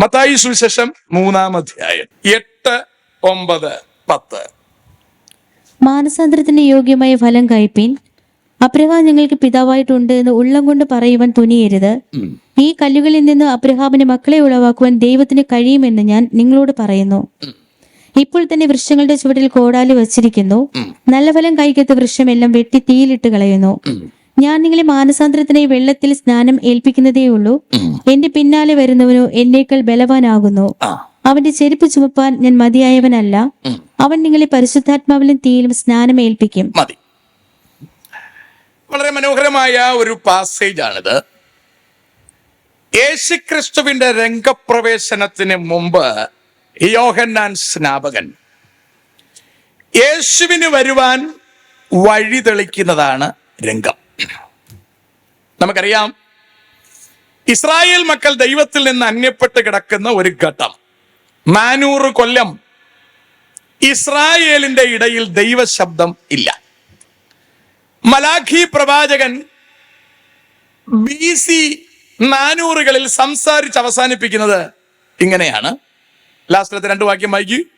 മത്തായി സുവിശേഷം മൂന്നാം അധ്യായം. എട്ട് ഒമ്പത് പത്ത്. മാനസാന്തരത്തിന് യോഗ്യമായ ഫലം കയ്പിൻ അബ്രഹാം ഞങ്ങൾക്ക് പിതാവായിട്ടുണ്ട് എന്ന് ഉള്ളം കൊണ്ട് പറയുവാൻ തുനിയരുത്. ഈ കല്ലുകളിൽ നിന്ന് അബ്രഹാമിന് മക്കളെ ഉളവാക്കുവാൻ ദൈവത്തിന് കഴിയുമെന്ന് ഞാൻ നിങ്ങളോട് പറയുന്നു. ഇപ്പോൾ തന്നെ വൃക്ഷങ്ങളുടെ ചുവട്ടിൽ കോടാലി വച്ചിരിക്കുന്നു. നല്ല ഫലം കഴിക്കാത്ത വൃക്ഷമെല്ലാം വെട്ടി തീയിലിട്ട് കളയുന്നു. ഞാൻ നിങ്ങളെ മാനസാന്തരത്തിനെ വെള്ളത്തിൽ സ്നാനം ഏൽപ്പിക്കുന്നതേ ഉള്ളൂ. എന്റെ പിന്നാലെ വരുന്നവനോ എന്നേക്കാൾ ബലവാനാകുന്നു. അവന്റെ ചെരുപ്പ് ചുമപ്പാൻ ഞാൻ മതിയായവനല്ല. അവൻ നിങ്ങളെ പരിശുദ്ധാത്മാവിലും തീയിലും സ്നാനം ഏൽപ്പിക്കും. വളരെ മനോഹരമായ ഒരു പാസേജ് ആണിത്. യേശുക്രിസ്തുവിന്റെ രംഗപ്രവേശനത്തിന് മുമ്പ് യോഹന്നാൻ സ്നാപകൻ യേശുവിന് വരുവാൻ വഴി തെളിക്കുന്നതാണ് രംഗം. നമുക്കറിയാം. ഇസ്രായേൽ മക്കൾ ദൈവത്തിൽ നിന്ന് അന്യപ്പെട്ട് കിടക്കുന്ന ഒരു ഘട്ടം. നാനൂറ് കൊല്ലം ഇസ്രായേലിന്റെ ഇടയിൽ ദൈവശബ്ദം ഇല്ല. മലാഖി പ്രവാചകൻ ബി സി നാനൂറുകളിൽ സംസാരിച്ച് അവസാനിപ്പിക്കുന്നത് ഇങ്ങനെയാണ്. ലാസ്റ്റിലത്തെ രണ്ട് വാക്യം വായിക്കൂ.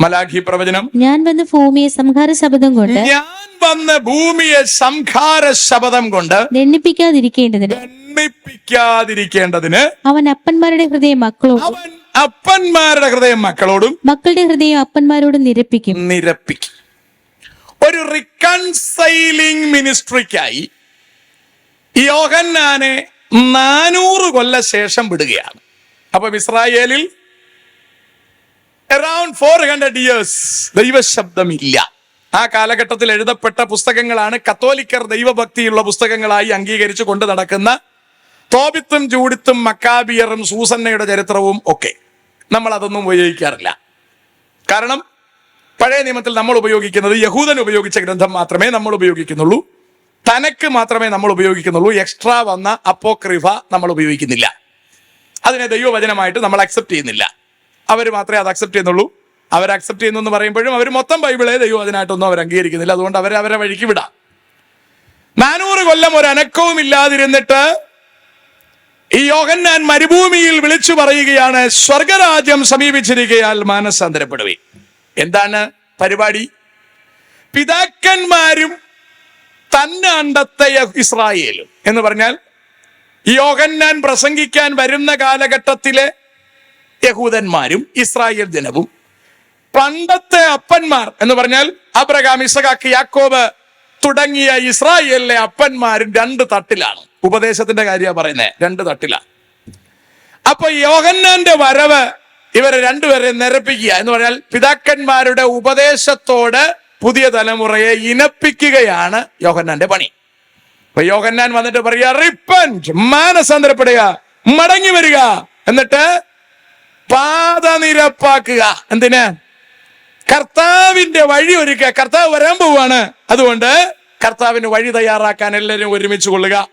മലാഖി പ്രവചനം. ഞാൻ വന്ന് ഭൂമിയെ സംഹാര ശബ്ദം കൊണ്ട് ഞാൻ വന്ന് ഭൂമിയെ സംഹാര ശബ്ദം കൊണ്ട് ദണ്ണിപ്പിക്കാതിരിക്കേണ്ടതിന് ദണ്ണിപ്പിക്കാതിരിക്കേണ്ടതിന് അവൻ അപ്പന്മാരുടെ ഹൃദയം മക്കളോടും അവൻ അപ്പന്മാരുടെ ഹൃദയം മക്കളോടും മക്കളുടെ ഹൃദയം അപ്പന്മാരോടും നിരപ്പിക്കും. നിരപ്പിക്കും. ഒരു റിക്കൺസൈലിംഗ് മിനിസ്ട്രിക്കായി യോഹന്നാനെ നാനൂറ് കൊല്ല ശേഷം വിടുകയാണ്. അപ്പൊ ഇസ്രായേലിൽ അറൌണ്ട് ഫോർ ഹൺഡ്രഡ് ഇയേഴ്സ് ദൈവശബ്ദമില്ല. ആ കാലഘട്ടത്തിൽ എഴുതപ്പെട്ട പുസ്തകങ്ങളാണ് കത്തോലിക്കർ ദൈവഭക്തിയുള്ള പുസ്തകങ്ങളായി അംഗീകരിച്ചു കൊണ്ട് നടക്കുന്ന തോബിത്തും ജൂഡിത്തും മക്കാബിയറും സൂസന്നയുടെ ചരിത്രവും ഒക്കെ. നമ്മൾ അതൊന്നും ഉപയോഗിക്കാറില്ല. കാരണം പഴയ നിയമത്തിൽ നമ്മൾ ഉപയോഗിക്കുന്നത് യഹൂദൻ ഉപയോഗിച്ച ഗ്രന്ഥം മാത്രമേ നമ്മൾ ഉപയോഗിക്കുന്നുള്ളൂ. തനക്ക് മാത്രമേ നമ്മൾ ഉപയോഗിക്കുന്നുള്ളൂ. എക്സ്ട്രാ വന്ന അപ്പോക്രിഫ നമ്മൾ ഉപയോഗിക്കുന്നില്ല. അതിനെ ദൈവവചനമായിട്ട് നമ്മൾ അക്സെപ്റ്റ് ചെയ്യുന്നില്ല. അവർ മാത്രമേ അത് അക്സെപ്റ്റ് ചെയ്യുന്നുള്ളൂ. അവർ അക്സെപ്റ്റ് ചെയ്യുന്നു എന്ന് പറയുമ്പോഴും അവർ മൊത്തം ബൈബിളെ അതിനായിട്ടൊന്നും അവർ അംഗീകരിക്കുന്നില്ല. അതുകൊണ്ട് അവരെ അവരെ വഴിക്ക് വിടാം. നാനൂറ് കൊല്ലം ഒരു അനക്കവും ഇല്ലാതിരുന്നിട്ട് ഈ യോഹന്നാൻ മരുഭൂമിയിൽ വിളിച്ചു പറയുകയാണ് സ്വർഗരാജ്യം സമീപിച്ചിരിക്കയാൽ മാനസാന്തരപ്പെടുവേ എന്താണ് പരിപാടി? പിതാക്കന്മാരും തന്നെ അണ്ടത്തെ ഇസ്രായേലും. എന്ന് പറഞ്ഞാൽ യോഹന്നാൻ പ്രസംഗിക്കാൻ വരുന്ന കാലഘട്ടത്തിലെ യഹൂദന്മാരും ഇസ്രായേൽ ജനവും. പണ്ടത്തെ അപ്പന്മാർ എന്ന് പറഞ്ഞാൽ അബ്രഹാം ഇസഖാക്ക് യാക്കോബ് തുടങ്ങിയ ഇസ്രായേലിലെ അപ്പന്മാരും രണ്ട് തട്ടിലാണ്. ഉപദേശത്തിന്റെ കാര്യമാണ് പറയുന്നത് രണ്ട് തട്ടിലാണ്. അപ്പൊ യോഹന്നാന്റെ വരവ് ഇവരെ രണ്ടുപേരെ നിരപ്പിക്കുക എന്ന് പറഞ്ഞാൽ പിതാക്കന്മാരുടെ ഉപദേശത്തോട് പുതിയ തലമുറയെ ഇനപ്പിക്കുകയാണ് യോഹന്നാന്റെ പണി. അപ്പൊ യോഹന്നാൻ വന്നിട്ട് പറയുക റിപ്പന്റ് മാനസാന്തരപ്പെടുക മടങ്ങി വരിക. എന്നിട്ട് പാത നിരപ്പാക്കുക എന്തിന്? കർത്താവിന്റെ വഴി ഒരുക്കുക. കർത്താവ് വരാൻ പോവാണ്. അതുകൊണ്ട് കർത്താവിന് വഴി തയ്യാറാക്കാൻ എല്ലാവരും ഒരുമിച്ച് കൊള്ളുക.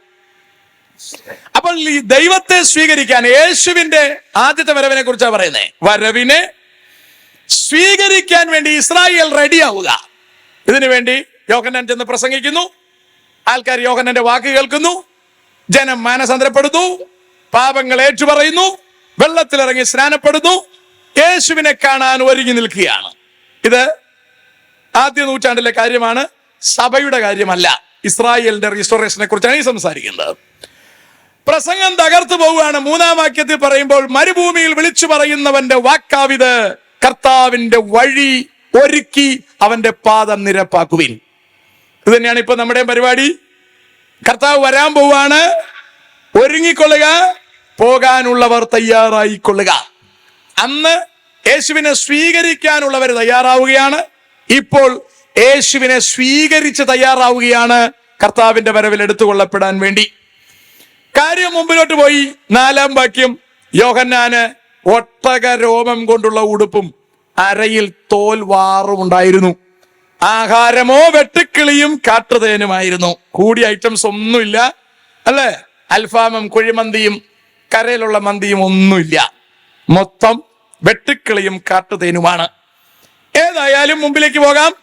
അപ്പോൾ ഈ ദൈവത്തെ സ്വീകരിക്കാൻ യേശുവിന്റെ ആദ്യത്തെ വരവിനെ കുറിച്ചാണ് പറയുന്നത് വരവിനെ സ്വീകരിക്കാൻ വേണ്ടി ഇസ്രായേൽ റെഡിയാവുക. ഇതിനു വേണ്ടി യോഹന്നാൻ ചെന്ന് പ്രസംഗിക്കുന്നു. ആൾക്കാർ യോഹന്നന്റെ വാക്ക് കേൾക്കുന്നു. ജനം മാനസാന്തരപ്പെടുന്നു. പാപങ്ങൾ ഏറ്റുപറയുന്നു. വെള്ളത്തിലിറങ്ങി സ്നാനപ്പെടുന്നു. യേശുവിനെ കാണാൻ ഒരുങ്ങി നിൽക്കുകയാണ്. ഇത് ആദ്യ നൂറ്റാണ്ടിലെ കാര്യമാണ്. സഭയുടെ കാര്യമല്ല. ഇസ്രായേലിന്റെ റീസ്റ്റോറേഷനെ കുറിച്ചാണ് ഈ സംസാരിക്കുന്നത്. പ്രസംഗം തകർത്തു പോവുകയാണ്. മൂന്നാം വാക്യത്തിൽ പറയുമ്പോൾ മരുഭൂമിയിൽ വിളിച്ചു പറയുന്നവന്റെ വാക്കാവിത് കർത്താവിന്റെ വഴി ഒരുക്കി അവന്റെ പാദം നിരപ്പാക്കുവിൻ. ഇത് തന്നെയാണ് ഇപ്പൊ നമ്മുടെ പരിപാടി. കർത്താവ് വരാൻ പോവാണ് ഒരുങ്ങിക്കൊള്ളുക. പോകാനുള്ളവർ തയ്യാറായിക്കൊള്ളുക. അന്ന് യേശുവിനെ സ്വീകരിക്കാനുള്ളവർ തയ്യാറാവുകയാണ്. ഇപ്പോൾ യേശുവിനെ സ്വീകരിച്ച് തയ്യാറാവുകയാണ് കർത്താവിന്റെ വരവിൽ എടുത്തുകൊള്ളപ്പെടാൻ വേണ്ടി. കാര്യം മുമ്പിലോട്ട് പോയി. നാലാം വാക്യം. യോഹന്നാന് ഒട്ടക രോമം കൊണ്ടുള്ള ഉടുപ്പും അരയിൽ തോൽ വാറും ഉണ്ടായിരുന്നു. ആഹാരമോ വെട്ടുക്കിളിയും കാട്ടുതേനുമായിരുന്നു. കൂടിയ ഐറ്റംസ് ഒന്നുമില്ല. അല്ലേ? അൽഫാമും കുഴിമന്തിയും കരയിലുള്ള മന്തിയും ഒന്നുമില്ല. മൊത്തം വെട്ടുക്കിളിയും കാട്ടുതേനുമാണ്. ഏതായാലും മുമ്പിലേക്ക് പോകാം.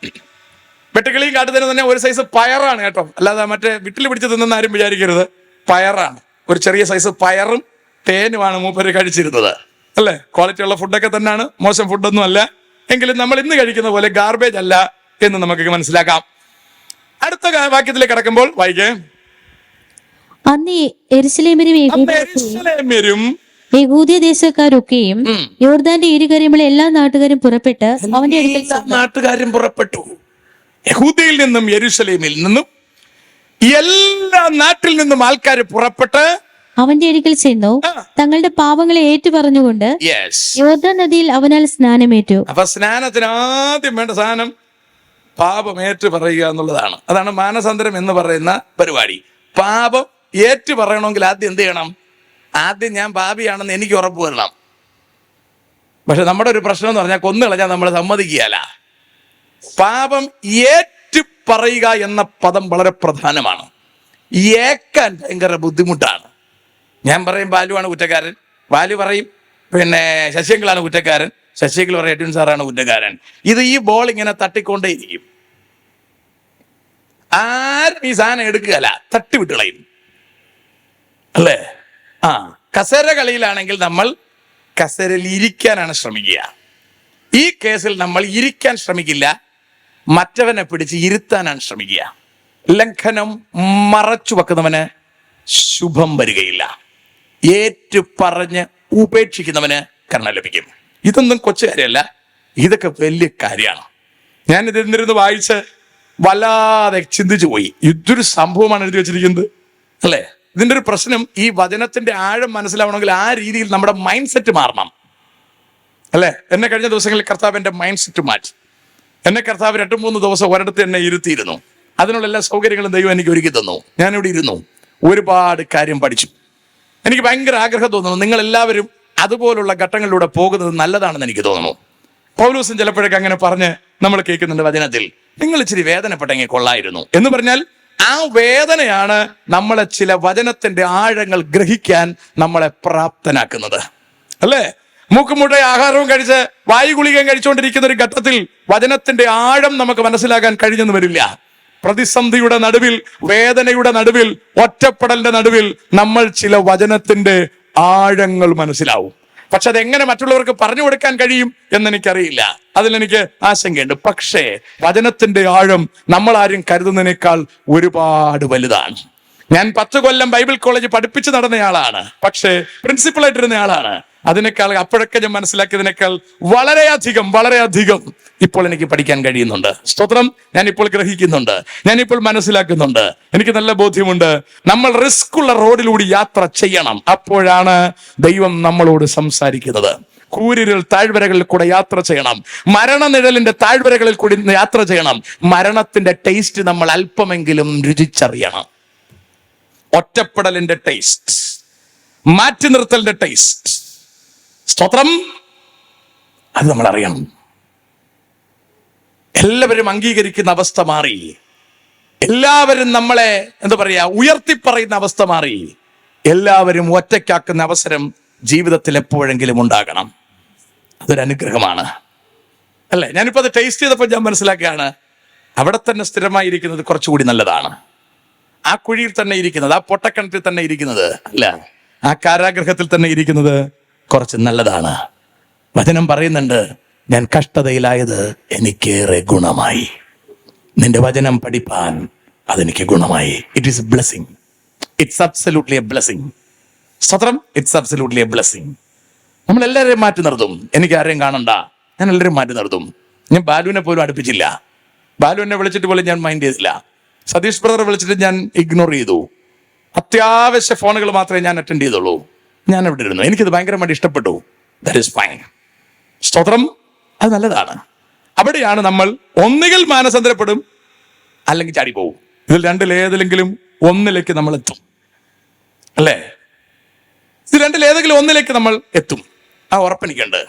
വെട്ടുക്കിളിയും കാട്ടുതേനും തന്നെ ഒരു സൈസ് പയറാണ് കേട്ടോ. അല്ലാതെ മറ്റേ വിട്ടിൽ പിടിച്ച് തിന്നെന്ന് ആരും വിചാരിക്കരുത്. പയറാണ്. ഒരു ചെറിയ സൈസ് പയറും തേനുമാണ് മൂപ്പര് കഴിച്ചിരുന്നത്. അല്ലേ? ക്വാളിറ്റി ഉള്ള ഫുഡൊക്കെ തന്നെയാണ്. മോശം ഫുഡൊന്നും അല്ല. എങ്കിലും നമ്മൾ ഇന്ന് കഴിക്കുന്ന പോലെ ഗാർബേജ് അല്ല എന്ന് നമുക്ക് മനസ്സിലാക്കാം. അടുത്ത വാക്യത്തിലേക്ക് കടക്കുമ്പോൾ വായിക്കേ. അന്ന് യെരൂശലേമ്യരും യഹൂദിയ ദേശക്കാരൊക്കെയും യോർദാന്റെ ഇരുകരയുമുള്ള എല്ലാ നാട്ടുകാരും പുറപ്പെട്ട് അവന്റെ അടുക്കൽ നാട്ടുകാരും പുറപ്പെട്ടു. യഹൂദയിൽ നിന്നും യെരൂശലേമിൽ നിന്നും എല്ലാ നാട്ടിൽ നിന്നും ആൾക്കാർ പുറപ്പെട്ട് അവന്റെ അടുക്കൽ ചെന്നു. തങ്ങളുടെ പാപങ്ങളെ ഏറ്റു പറഞ്ഞുകൊണ്ട് യോർദാൻ നദിയിൽ അവനാൽ സ്നാനമേറ്റു. അപ്പൊ സ്നാനത്തിന് ആദ്യം വേണ്ട സാധനം പാപം ഏറ്റു പറയുക എന്നുള്ളതാണ്. അതാണ് മാനസാന്തരം എന്ന് പറയുന്ന പരിപാടി. പാപം ഏറ്റു പറയണമെങ്കിൽ ആദ്യം എന്ത് ചെയ്യണം? ആദ്യം ഞാൻ പാപിയാണെന്ന് എനിക്ക് ഉറപ്പ് വരണം. പക്ഷെ നമ്മുടെ ഒരു പ്രശ്നം എന്ന് പറഞ്ഞാൽ കൊന്നു കളഞ്ഞാൽ നമ്മൾ സമ്മതിക്കുകയല്ല. പാപം ഏറ്റു പറയുക എന്ന പദം വളരെ പ്രധാനമാണ്. ഏക്കാൻ ഭയങ്കര ബുദ്ധിമുട്ടാണ്. ഞാൻ പറയും ബാലുവാണ് കുറ്റക്കാരൻ. ബാലു പറയും പിന്നെ ശശിയങ്കിളാണ് കുറ്റക്കാരൻ. ശശിയങ്കിൾ പറയും എഡ്വിൻ സാറാണ് കുറ്റക്കാരൻ. ഇത് ഈ ബോൾ ഇങ്ങനെ തട്ടിക്കൊണ്ടേയിരിക്കും. ആരും ഈ സാധനം എടുക്കുകയല്ല. തട്ടിവിട്ട് കളയും അല്ലേ? ആ. കസേര കളിയിലാണെങ്കിൽ നമ്മൾ കസേരയിൽ ഇരിക്കാനാണ് ശ്രമിക്കുക. ഈ കേസിൽ നമ്മൾ ഇരിക്കാൻ ശ്രമിക്കില്ല മറ്റവനെ പിടിച്ച് ഇരുത്താനാണ് ശ്രമിക്കുക. ലംഘനം മറച്ചു വെക്കുന്നവന് ശുഭം വരികയില്ല. ഏറ്റു പറഞ്ഞ് ഉപേക്ഷിക്കുന്നവന് കരുണ ലഭിക്കും. ഇതൊന്നും കൊച്ചു കാര്യമല്ല ഇതൊക്കെ വലിയ കാര്യമാണ്. ഞാൻ ഇതിരുന്നിരുന്ന് വായിച്ച് വല്ലാതെ ചിന്തിച്ചു പോയി. ഇതൊരു സംഭവമാണ് എഴുതി വെച്ചിരിക്കുന്നത് അല്ലേ? ഇതിന്റെ ഒരു പ്രശ്നം ഈ വചനത്തിന്റെ ആഴം മനസ്സിലാവണമെങ്കിൽ ആ രീതിയിൽ നമ്മുടെ മൈൻഡ് സെറ്റ് മാറണം. അല്ലേ? എന്നെ കഴിഞ്ഞ ദിവസങ്ങളിൽ കർത്താവ് എന്റെ മൈൻഡ് സെറ്റ് മാറ്റി. എന്നെ കർത്താവ് രണ്ടു മൂന്ന് ദിവസം ഒരിടത്ത് എന്നെ ഇരുത്തിയിരുന്നു. അതിനുള്ള എല്ലാ സൗകര്യങ്ങളും ദൈവം എനിക്ക് ഒരുക്കി തന്നു. ഞാനിവിടെ ഇരുന്നു. ഒരുപാട് കാര്യം പഠിച്ചു. എനിക്ക് ഭയങ്കര ആഗ്രഹം തോന്നുന്നു. നിങ്ങൾ എല്ലാവരും അതുപോലുള്ള ഘട്ടങ്ങളിലൂടെ പോകുന്നത് നല്ലതാണെന്ന് എനിക്ക് തോന്നുന്നു. പൗലൂസും ചിലപ്പോഴൊക്കെ അങ്ങനെ പറഞ്ഞ് നമ്മൾ കേൾക്കുന്നുണ്ട് വചനത്തിൽ. നിങ്ങൾ ഇച്ചിരി വേദനപ്പെട്ടെങ്കിൽ കൊള്ളായിരുന്നു. എന്ന് പറഞ്ഞാൽ ആ വേദനയാണ് നമ്മളെ ചില വചനത്തിന്റെ ആഴങ്ങൾ ഗ്രഹിക്കാൻ നമ്മളെ പ്രാപ്തനാക്കുന്നത്. അല്ലേ? മൂക്കുമുട്ട ആഹാരവും കഴിച്ച് വായു ഗുളികയും കഴിച്ചുകൊണ്ടിരിക്കുന്ന ഒരു ഘട്ടത്തിൽ വചനത്തിന്റെ ആഴം നമുക്ക് മനസ്സിലാക്കാൻ കഴിഞ്ഞെന്ന് വരില്ല. പ്രതിസന്ധിയുടെ നടുവിൽ വേദനയുടെ നടുവിൽ ഒറ്റപ്പെടലിന്റെ നടുവിൽ നമ്മൾ ചില വചനത്തിന്റെ ആഴങ്ങൾ മനസ്സിലാവും. പക്ഷെ അതെങ്ങനെ മറ്റുള്ളവർക്ക് പറഞ്ഞു കൊടുക്കാൻ കഴിയും എന്ന് എനിക്കറിയില്ല അതിലെനിക്ക് ആശങ്കയുണ്ട്. പക്ഷേ വചനത്തിന്റെ ആഴം നമ്മൾ ആരും കരുതുന്നതിനേക്കാൾ ഒരുപാട് വലുതാണ്. ഞാൻ പത്ത് കൊല്ലം ബൈബിൾ കോളേജ് പഠിപ്പിച്ചു നടന്നയാളാണ്. പക്ഷേ പ്രിൻസിപ്പൾ ആയിട്ടിരുന്ന ആളാണ് അതിനേക്കാൾ അപ്പോഴൊക്കെ ഞാൻ മനസ്സിലാക്കിയതിനേക്കാൾ വളരെയധികം വളരെയധികം ഇപ്പോൾ എനിക്ക് പഠിക്കാൻ കഴിയുന്നുണ്ട്. സ്തോത്രം. ഞാൻ ഇപ്പോൾ ഗ്രഹിക്കുന്നുണ്ട്. ഞാൻ ഇപ്പോൾ മനസ്സിലാക്കുന്നുണ്ട്. എനിക്ക് നല്ല ബോധ്യമുണ്ട്. നമ്മൾ റിസ്ക് ഉള്ള റോഡിലൂടെ യാത്ര ചെയ്യണം. അപ്പോഴാണ് ദൈവം നമ്മളോട് സംസാരിക്കുന്നത്. കൂരിരുൾ താഴ്വരകളിൽ കൂടെ യാത്ര ചെയ്യണം. മരണനിഴലിന്റെ താഴ്വരകളിൽ കൂടി യാത്ര ചെയ്യണം. മരണത്തിന്റെ ടേസ്റ്റ് നമ്മൾ അല്പമെങ്കിലും രുചിച്ചറിയണം. ഒറ്റപ്പെടലിന്റെ ടേസ്റ്റ് മാറ്റി നിർത്തലിന്റെ ടേസ്റ്റ് സ്തോത്രം. അത് നമ്മൾ അറിയണം എല്ലാവരും അംഗീകരിക്കുന്ന അവസ്ഥ മാറി. എല്ലാവരും നമ്മളെ എന്താ പറയാ ഉയർത്തിപ്പറയുന്ന അവസ്ഥ മാറി. എല്ലാവരും ഒറ്റയ്ക്കാക്കുന്ന അവസരം ജീവിതത്തിൽ എപ്പോഴെങ്കിലും ഉണ്ടാകണം. അതൊരു അനുഗ്രഹമാണ് അല്ലേ? ഞാനിപ്പോ അത് ടേസ്റ്റ് ചെയ്തപ്പോൾ ഞാൻ മനസ്സിലാക്കുകയാണ്. അവിടെ തന്നെ സ്ഥിരമായിരിക്കുന്നത് കുറച്ചുകൂടി നല്ലതാണ്. ആ കുഴിയിൽ തന്നെ ഇരിക്കുന്നത് ആ പൊട്ടക്കിണറ്റിൽ തന്നെ ഇരിക്കുന്നത് അല്ല? ആ കാരാഗ്രഹത്തിൽ തന്നെ ഇരിക്കുന്നത് കുറച്ച് നല്ലതാണ്. വചനം പറയുന്നുണ്ട് ഞാൻ കഷ്ടതയിലായത് എനിക്കേറെ ഗുണമായി. നിന്റെ വചനം പഠിപ്പാൻ അതെനിക്ക് ഗുണമായി. It is blessing it's absolutely a blessing സ്വത്രം ഇറ്റ്സ് അബ്സല്യൂട്ട്ലി എ ബ്ലെസ്സിങ് നമ്മൾ എല്ലാവരെയും മാറ്റി നിർത്തും. എനിക്ക് ആരെയും കാണണ്ട. ഞാൻ എല്ലാവരെയും മാറ്റി നിർത്തും. ഞാൻ ബാലുവിനെ പോലും അടുപ്പിച്ചില്ല. ബാലു എന്നെ വിളിച്ചിട്ട് പോലും ഞാൻ മൈൻഡ് ചെയ്തില്ല. സതീഷ് ബ്രദർ വിളിച്ചിട്ട് ഞാൻ ഇഗ്നോർ ചെയ്തു. അത്യാവശ്യ ഫോണുകൾ മാത്രമേ ഞാൻ അറ്റൻഡ് ചെയ്തുള്ളൂ. ഞാൻ അവിടെ ഇരുന്നു. എനിക്കിത് ഭയങ്കരമായിട്ട് ഇഷ്ടപ്പെട്ടു. ദാറ്റ് ഇസ് ഫൈൻ സ്തോത്രം. അത് നല്ലതാണ്. അവിടെയാണ് നമ്മൾ ഒന്നുകിൽ മാനസാന്തരപ്പെടും അല്ലെങ്കിൽ ചാടി ചാടിപ്പോവും. ഇതിൽ രണ്ടിലേതിലെങ്കിലും ഒന്നിലേക്ക് നമ്മൾ എത്തും. അല്ലേ? ഇത് രണ്ടിൽ ഏതെങ്കിലും ഒന്നിലേക്ക് നമ്മൾ എത്തും. ആ ഉറപ്പെനിക്കുണ്ട്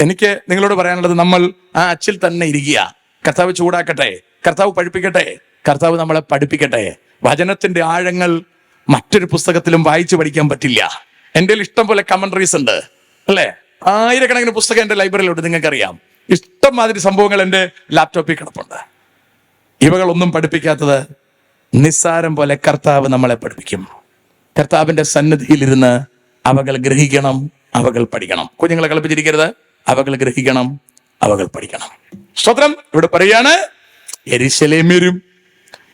എനിക്ക് നിങ്ങളോട് പറയാനുള്ളത് നമ്മൾ ആ അച്ചിൽ തന്നെ ഇരിക്കുക. കർത്താവ് ചൂടാക്കട്ടെ. കർത്താവ് പഠിപ്പിക്കട്ടെ കർത്താവ് നമ്മളെ പഠിപ്പിക്കട്ടെ. വചനത്തിന്റെ ആഴങ്ങൾ മറ്റൊരു പുസ്തകത്തിലും വായിച്ചു പഠിക്കാൻ പറ്റില്ല. എന്റെ ഇഷ്ടം പോലെ കമൻട്രീസ് ഉണ്ട്. അല്ലേ? ആയിരക്കണക്കിന് പുസ്തകം എന്റെ ലൈബ്രറിയിലുണ്ട് നിങ്ങൾക്കറിയാം. ഇഷ്ടം മാതിരി സംഭവങ്ങൾ എന്റെ ലാപ്ടോപ്പിൽ കിടപ്പുണ്ട്. ഇവകളൊന്നും പഠിപ്പിക്കാത്തത് നിസ്സാരം പോലെ കർത്താവ് നമ്മളെ പഠിപ്പിക്കും. കർത്താവിന്റെ സന്നിധിയിലിരുന്ന് അവകൾ ഗ്രഹിക്കണം അവകൾ പഠിക്കണം. കുഞ്ഞുങ്ങളെ കളിപ്പിച്ചിരിക്കരുത്. അവകൾ ഗ്രഹിക്കണം അവകൾ പഠിക്കണം. സ്തോത്രം. ഇവിടെ പറയാണ് എരിശലേമ്യരും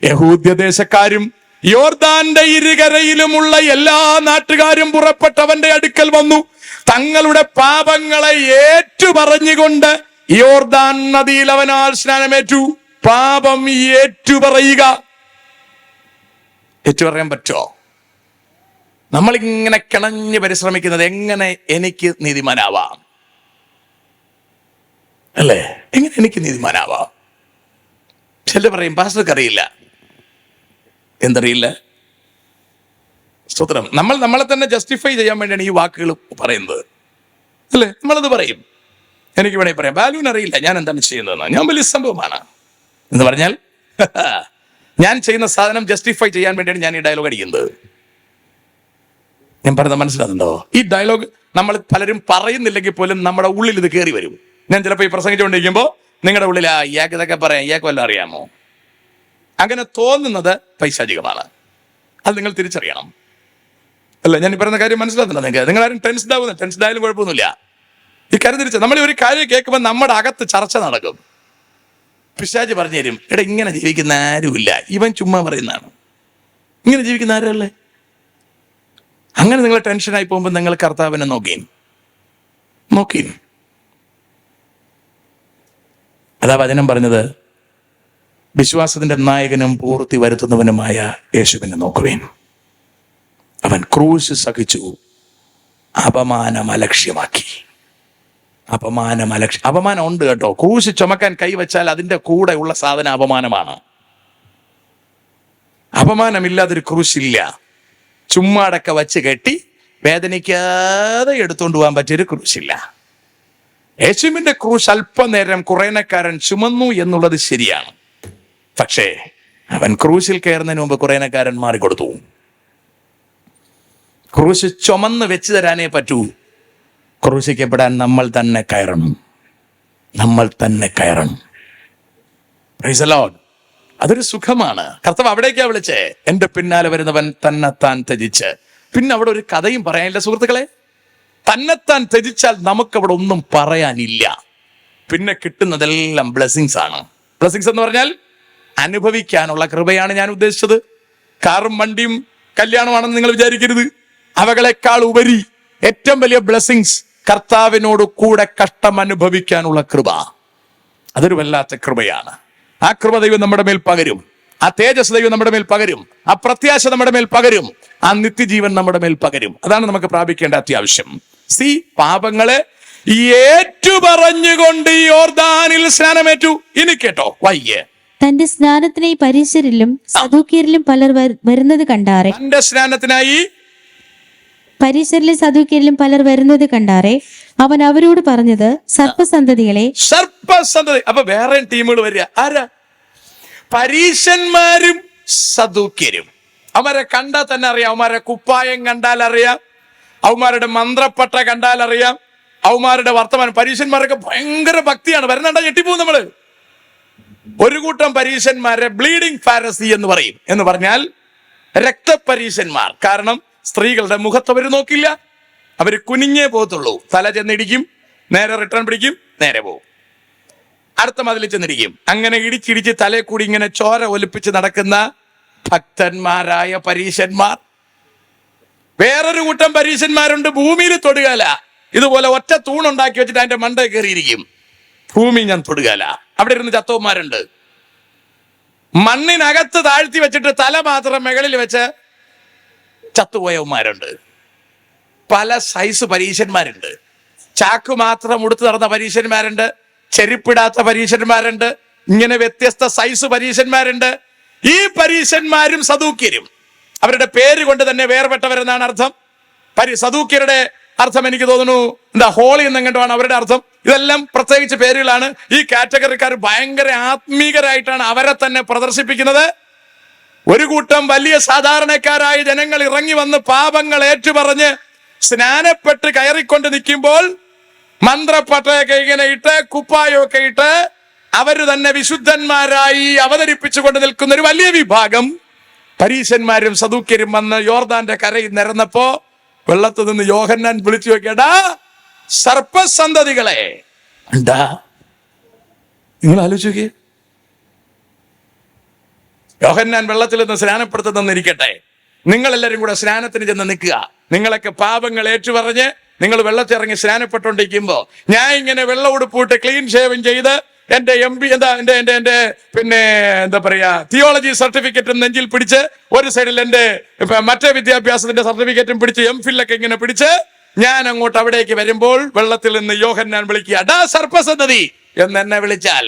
യഹൂദ്യദേശക്കാരും യോർദാന്റെ ഇരുകരയിലുമുള്ള എല്ലാ നാട്ടുകാരും പുറപ്പെട്ടവന്റെ അടുക്കൽ വന്നു. തങ്ങളുടെ പാപങ്ങളെ ഏറ്റുപറഞ്ഞുകൊണ്ട് യോർദാൻ നദിയിൽ അവനാൽ സ്നാനമേറ്റു. പാപം ഏറ്റുപറയുക. ഏറ്റുപറയാൻ പറ്റുമോ നമ്മളിങ്ങനെ കിണഞ്ഞ് പരിശ്രമിക്കുന്നത് എങ്ങനെ എനിക്ക് നീതിമാനാവാം? അല്ലേ? എങ്ങനെ എനിക്ക് നീതിമാനാവാം? ചില പറയും പാസ്റ്റർക്ക് അറിയില്ല എന്തറിയില്ല? സ്തോത്രം. നമ്മൾ നമ്മളെ തന്നെ ജസ്റ്റിഫൈ ചെയ്യാൻ വേണ്ടിയാണ് ഈ വാക്കുകൾ പറയുന്നത്. അല്ലേ? നമ്മളത് പറയും. എനിക്ക് വേണമെങ്കിൽ പറയാം. ബാലുവിന് അറിയില്ല. ഞാൻ എന്താണ് ചെയ്യുന്നതെന്ന്. ഞാൻ വലിയ സംഭവമാണ്. എന്ന് പറഞ്ഞാൽ ഞാൻ ചെയ്യുന്ന സാധനം ജസ്റ്റിഫൈ ചെയ്യാൻ വേണ്ടിയാണ് ഞാൻ ഈ ഡയലോഗ് അടിക്കുന്നത്. ഞാൻ പറയുന്നത് മനസ്സിലാകുന്നുണ്ടോ? ഈ ഡയലോഗ് നമ്മൾ പലരും പറയുന്നില്ലെങ്കിൽ പോലും നമ്മുടെ ഉള്ളിൽ ഇത് കയറി വരും. ഞാൻ ചിലപ്പോൾ ഈ പ്രസംഗിച്ചുകൊണ്ടിരിക്കുമ്പോൾ നിങ്ങളുടെ ഉള്ളിൽ ആ ഇയാൾക്ക് ഇതൊക്കെ പറയാം. ഇയാൾക്ക് വല്ലതും അറിയാമോ? അങ്ങനെ തോന്നുന്നത് പൈശാചികമാണ് അത് നിങ്ങൾ തിരിച്ചറിയണം. അല്ല ഞാൻ പറയുന്ന കാര്യം മനസ്സിലാകുന്നുണ്ടോ നിങ്ങൾക്ക്? നിങ്ങൾ ആരും ടെൻസ്ഡ് ആവുന്ന ടെൻസ്ഡ് ആയാലും കുഴപ്പമൊന്നുമില്ല. ഈ കാര്യം തിരിച്ച് നമ്മൾ ഒരു കാര്യം കേൾക്കുമ്പോൾ നമ്മുടെ അകത്ത് ചർച്ച നടക്കും. പിശാജ് പറഞ്ഞു തരും എടാ ഇങ്ങനെ ജീവിക്കുന്ന ആരുമില്ല. ഇവൻ ചുമ്മാ പറയുന്നതാണ്. ഇങ്ങനെ ജീവിക്കുന്ന ആരല്ലേ? അങ്ങനെ നിങ്ങൾ ടെൻഷനായി പോകുമ്പോൾ നിങ്ങൾ കർത്താവിനെ നോക്കിയും നോക്കിയും അതാ വചനം പറഞ്ഞത് വിശ്വാസത്തിന്റെ നായകനും പൂർത്തി വരുത്തുന്നവനുമായ യേശുവിനെ നോക്കുവേൻ. അവൻ ക്രൂശ് സഹിച്ചു. അപമാനം അലക്ഷ്യമാക്കി. അപമാനം അലക്ഷ്യ അപമാനം ഉണ്ട് കേട്ടോ. ക്രൂശ് ചുമക്കാൻ കൈവച്ചാൽ അതിന്റെ കൂടെ ഉള്ള സാധനം അപമാനമാണ്. അപമാനമില്ലാതൊരു ക്രൂശില്ല. ചുമ്മാടൊക്കെ വച്ച് കെട്ടി വേദനിക്കാതെ എടുത്തുകൊണ്ട് പോകാൻ പറ്റിയൊരു ക്രൂശില്ല. യേശുവിന്റെ ക്രൂശ് അല്പനേരം കുറേനക്കാരൻ ചുമന്നു എന്നുള്ളത് ശരിയാണ്. പക്ഷേ അവൻ ക്രൂശിൽ കയറുന്നതിന് മുമ്പ് കുറേനക്കാരൻ മാറിക്കൊടുത്തു ക്രൂശ് ചുമന്ന് വെച്ച് തരാനേ പറ്റൂ. ക്രൂശിക്കപ്പെടാൻ നമ്മൾ തന്നെ കയറണം. നമ്മൾ തന്നെ കയറണം. അതൊരു സുഖമാണ്. കർത്താവ് അവിടേക്കാ വിളിച്ചേ. എന്റെ പിന്നാലെ വരുന്നവൻ തന്നെത്താൻ ത്യജിച്ച്. പിന്നെ അവിടെ ഒരു കഥയും പറയാനില്ല സുഹൃത്തുക്കളെ. തന്നെത്താൻ ത്യജിച്ചാൽ നമുക്ക് അവിടെ ഒന്നും പറയാനില്ല. പിന്നെ കിട്ടുന്നതെല്ലാം ബ്ലെസ്സിങ്സ് ആണ്. ബ്ലെസ്സിങ്സ് എന്ന് പറഞ്ഞാൽ അനുഭവിക്കാനുള്ള കൃപയാണ് ഞാൻ ഉദ്ദേശിച്ചത്. കാറും വണ്ടിയും കല്യാണമാണെന്ന് നിങ്ങൾ വിചാരിക്കരുത്. അവകളെക്കാൾ ഉപരി ഏറ്റവും വലിയ ബ്ലെസ്സിങ്സ് കർത്താവിനോട് കൂടെ കഷ്ടം അനുഭവിക്കാനുള്ള കൃപ. അതൊരു വല്ലാത്ത കൃപയാണ്. ആ കൃപ ദൈവം നമ്മുടെ മേൽ പകരും. ആ തേജസ് ദൈവം നമ്മുടെ മേൽ പകരും. ആ പ്രത്യാശ നമ്മുടെ മേൽ പകരും. ആ നിത്യജീവൻ നമ്മുടെ മേൽ പകരും. അതാണ് നമുക്ക് പ്രാപിക്കേണ്ട അത്യാവശ്യം. സി പാപങ്ങളെ ഏറ്റു പറഞ്ഞുകൊണ്ട് ഈ ഓർദാനിൽ സ്നാനമേറ്റു. ഇനി കേട്ടോ വയ്യേ. തന്റെ സ്നാനത്തിനായി പരീശരിലും സദൂക്കീരിലും പലർ വരുന്നത് കണ്ടാറെ. തന്റെ സ്നാനത്തിനായി പരീശരിലും സദൂക്കീരിലും പലർ വരുന്നത് കണ്ടാറെ. അവൻ അവരോട് പറഞ്ഞത് സർപ്പസന്തതികളെ. സർപ്പസന്തതി. അപ്പൊ വേറെ ടീമുകൾ വരിക. ആരാ? പരീശന്മാരും സദൂക്യരും. അവരെ കണ്ടാൽ തന്നെ അറിയാം. അവന്മാരെ കുപ്പായം കണ്ടാൽ അറിയാം. അവന്മാരുടെ മന്ത്രപ്പട്ട കണ്ടാൽ അറിയാം. അവന്മാരുടെ വർത്തമാനം. പരീശന്മാരൊക്കെ ഭയങ്കര ഭക്തിയാണ്. വരുന്നുണ്ടോ? ഞെട്ടിപ്പോവും നമ്മൾ. ഒരു കൂട്ടം പരീശന്മാരെ ബ്ലീഡിംഗ് ഫാരസി എന്ന് പറയും. എന്ന് പറഞ്ഞാൽ രക്തപരീശന്മാർ കാരണം സ്ത്രീകളുടെ മുഖത്ത് അവർ നോക്കില്ല. അവർ കുനിഞ്ഞേ പോകത്തുള്ളൂ. തല ചെന്നിടിക്കും നേരെ റിട്ടേൺ പിടിക്കും നേരെ പോകും. അടുത്ത മതിൽ ചെന്നിരിക്കും അങ്ങനെ ഇടിച്ചിടിച്ച് തലേ കൂടി ഇങ്ങനെ ചോര ഒലിപ്പിച്ച് നടക്കുന്ന ഭക്തന്മാരായ പരീശന്മാർ വേറൊരു കൂട്ടം പരീശന്മാരുണ്ട് ഭൂമിയിൽ തൊടുകല. ഇതുപോലെ ഒറ്റ തൂണുണ്ടാക്കി വെച്ചിട്ട് അതിന്റെ മണ്ട കയറിയിരിക്കും. ഭൂമി ഞാൻ തൊടുകല. അവിടെ ഇരുന്ന് ചത്തവന്മാരുണ്ട്. മണ്ണിനകത്ത് താഴ്ത്തി വെച്ചിട്ട് തല മാത്രം മുകളിൽ വെച്ച് ചത്തുപോയവന്മാരുണ്ട്. പല സൈസ് പരീശന്മാരുണ്ട്. ചാക്ക് മാത്രം ഉടുത്തു നടന്ന പരീശന്മാരുണ്ട്. ചെരുപ്പിടാത്ത പരീശന്മാരുണ്ട്. ഇങ്ങനെ വ്യത്യസ്ത സൈസ് പരീശന്മാരുണ്ട്. ഈ പരീശന്മാരും സദൂക്യരും. അവരുടെ പേര് കൊണ്ട് തന്നെ വേർപെട്ടവരെന്നാണ് അർത്ഥം. പരി സദൂക്യരുടെ അർത്ഥം എനിക്ക് തോന്നുന്നു എന്താ ഹോളി എന്നെങ്ങോട്ടാണ് അവരുടെ അർത്ഥം? ഇതെല്ലാം പ്രത്യേകിച്ച് പേരുകളാണ്. ഈ കാറ്റഗറിക്കാർ ഭയങ്കര ആത്മീകരായിട്ടാണ് അവരെ തന്നെ പ്രദർശിപ്പിക്കുന്നത്. ഒരു കൂട്ടം വലിയ സാധാരണക്കാരായ ജനങ്ങൾ ഇറങ്ങി വന്ന് പാപങ്ങൾ ഏറ്റുപറഞ്ഞ് സ്നാനപ്പെട്ട് കയറിക്കൊണ്ട് നിൽക്കുമ്പോൾ മന്ത്രപ്പട്ടയൊക്കെ ഇങ്ങനെ ഇട്ട് കുപ്പായൊക്കെ ഇട്ട് അവർ തന്നെ വിശുദ്ധന്മാരായി അവതരിപ്പിച്ചുകൊണ്ട് നിൽക്കുന്ന ഒരു വലിയ വിഭാഗം. പരീശന്മാരും സദൂക്യരും വന്ന് യോർദാന്റെ കരയിൽ നിരന്നപ്പോ വെള്ളത്തിൽ നിന്ന് യോഹന്നാൻ വിളിച്ചു വെക്കേടാ സർപ്പസന്തതികളെ. ഉണ്ടാ നിങ്ങൾ ആലോചിക്കേ യോഹന്നാൻ വെള്ളത്തിൽ നിന്ന് സ്നാനപ്പെടുത്തുന്നിരിക്കട്ടെ നിങ്ങളെല്ലാരും കൂടെ സ്നാനത്തിന് ചെന്ന് നിൽക്കുക. നിങ്ങളൊക്കെ പാപങ്ങൾ ഏറ്റുപറഞ്ഞ് നിങ്ങൾ വെള്ളത്തിറങ്ങി സ്നാനപ്പെട്ടുകൊണ്ടിരിക്കുമ്പോൾ ഞാൻ ഇങ്ങനെ വെള്ളം ഉടുപ്പിട്ട് ക്ലീൻ ഷേവിങ് ചെയ്ത് എന്റെ എം പി എന്താ എന്റെ എന്റെ എന്റെ പിന്നെ എന്താ പറയാ തിയോളജി സർട്ടിഫിക്കറ്റും നെഞ്ചിൽ പിടിച്ച് ഒരു സൈഡിൽ എന്റെ മറ്റേ വിദ്യാഭ്യാസത്തിന്റെ സർട്ടിഫിക്കറ്റും പിടിച്ച് എം ഫില്ലൊക്കെ ഇങ്ങനെ പിടിച്ച് ഞാൻ അങ്ങോട്ട് അവിടേക്ക് വരുമ്പോൾ വെള്ളത്തിൽ നിന്ന് യോഹന്നാൻ വിളിക്കുക ഡാ സർപ്പസന്തതി എന്ന് എന്നെ വിളിച്ചാൽ.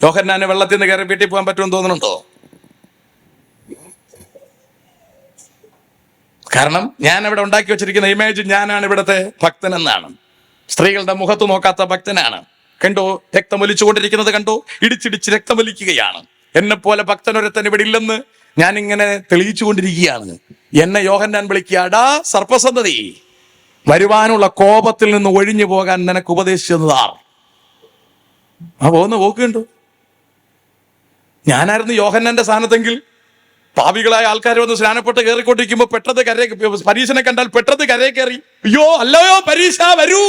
യോഹന്നാന് വെള്ളത്തിൽ നിന്ന് കയറി വീട്ടിൽ പോകാൻ പറ്റുമെന്ന് തോന്നുന്നുണ്ടോ? കാരണം ഞാൻ അവിടെ ഉണ്ടാക്കി വെച്ചിരിക്കുന്ന ഇമേജ് ഞാനാണ് ഇവിടുത്തെ ഭക്തൻ എന്നാണ് സ്ത്രീകളുടെ മുഖത്ത് നോക്കാത്ത ഭക്തനാണ്. കണ്ടോ? രക്തമൊലിച്ചുകൊണ്ടിരിക്കുന്നത് കണ്ടോ? ഇടിച്ചിടിച്ച് രക്തമൊലിക്കുകയാണ്. എന്നെ പോലെ ഭക്തനൊരുത്തൻ ഇവിടെ ഇല്ലെന്ന് ഞാൻ ഇങ്ങനെ തെളിയിച്ചു കൊണ്ടിരിക്കുകയാണ് എന്നെ യോഹന്നാൻ വിളിക്കാടാ സർപ്പസന്തതി വരുവാനുള്ള കോപത്തിൽ നിന്ന് ഒഴിഞ്ഞു പോകാൻ നിനക്ക് ഉപദേശിച്ചതാർ ആ പോകുന്ന പോക്കുണ്ടോ കണ്ടു. ഞാനായിരുന്നു യോഹന്നാന്റെ സ്ഥാനത്തെങ്കിൽ പാവികളായ ആൾക്കാർ വന്ന് സ്നാനപ്പെട്ട് കയറിക്കൊണ്ടിരിക്കുമ്പോ പെട്ടത് കരയെ പരീക്ഷനെ കണ്ടാൽ പെട്ടത് കരയെ കയറി അയ്യോ അല്ലയോ പരീക്ഷ വരൂ.